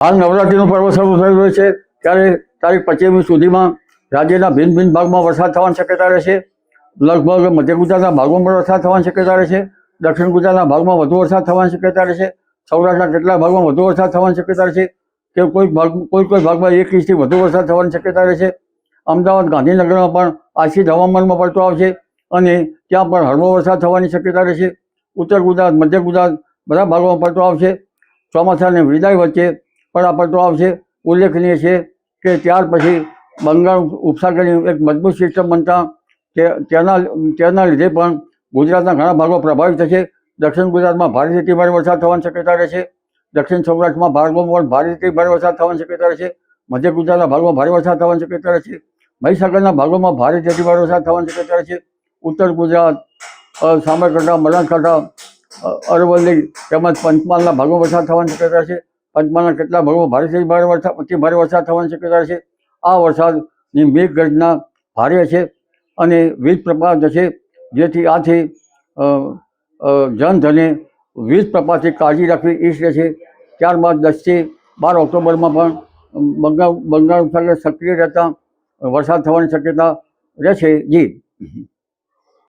હાલ નવરાત્રિનું પર્વ શરૂ થઈ રહ્યું છે. ત્યારે તારીખ પચીસમી સુધીમાં રાજ્યના ભિન્ન ભિન્ન ભાગમાં વરસાદ થવાની શક્યતા રહેશે લગભગ મધ્ય ગુજરાતના ભાગમાં પણ વરસાદ થવાની શક્યતા રહેશે દક્ષિણ ગુજરાતના ભાગમાં વધુ વરસાદ થવાની શક્યતા રહેશે સૌરાષ્ટ્રના કેટલાક ભાગમાં વધુ વરસાદ થવાની શક્યતા રહેશે કે કોઈ ભાગ, કોઈ કોઈ ભાગમાં એક ઇંચથી વધુ વરસાદ થવાની શક્યતા રહેશે અમદાવાદ ગાંધીનગરમાં પણ આશિત હવામાનમાં પડતો આવશે અને ત્યાં પણ હળવો વરસાદ થવાની શક્યતા રહેશે ઉત્તર ગુજરાત, મધ્ય ગુજરાત બધા ભાગોમાં પડતો આવશે. ચોમાસાની વિદાય વચ્ચે પડતો આવશે. ઉલ્લેખનીય છે કે ત્યાર પછી બંગાળ ઉપસાગરની એક મજબૂત સિસ્ટમ બનતા તેના તેના લીધે પણ ગુજરાતના ઘણા ભાગો પ્રભાવિત થશે. દક્ષિણ ગુજરાતમાં ભારેથી ભારે વરસાદ થવાની શક્યતા રહેશે. દક્ષિણ સૌરાષ્ટ્રમાં ભાગોમાં પણ ભારેથી ભારે વરસાદ થવાની શક્યતા રહેશે. મધ્ય ગુજરાતના ભાગમાં ભારે વરસાદ થવાની શક્યતા રહેશે. મહીસાગરના ભાગોમાં ભારે ભારે વરસાદ થવાની શક્યતા રહેશે. ઉત્તર ગુજરાત સાબરકાંઠા, બનાસકાંઠા અરવલ્લી તેમજ પંચમહાલના ભાગોમાં વરસાદ થવાની શક્યતા છે પંચમહાલના કેટલા ભાગોમાં ભારેથી ભારે વરસાદ અતિ ભારે વરસાદ થવાની શક્યતા છે. આ વરસાદની મેઘગર્જના ભારે છે અને વીજ પ્રપાત જશે જેથી આથી જનધને વીજ પ્રપાતથી કાળજી રાખવી ઈચ્છ છે. ત્યારબાદ દસથી બાર ઓક્ટોબરમાં પણ બંગાળ બંગાળ ઉપસાગર સક્રિય રહેતા વરસાદ થવાની શક્યતા રહેશે. જી.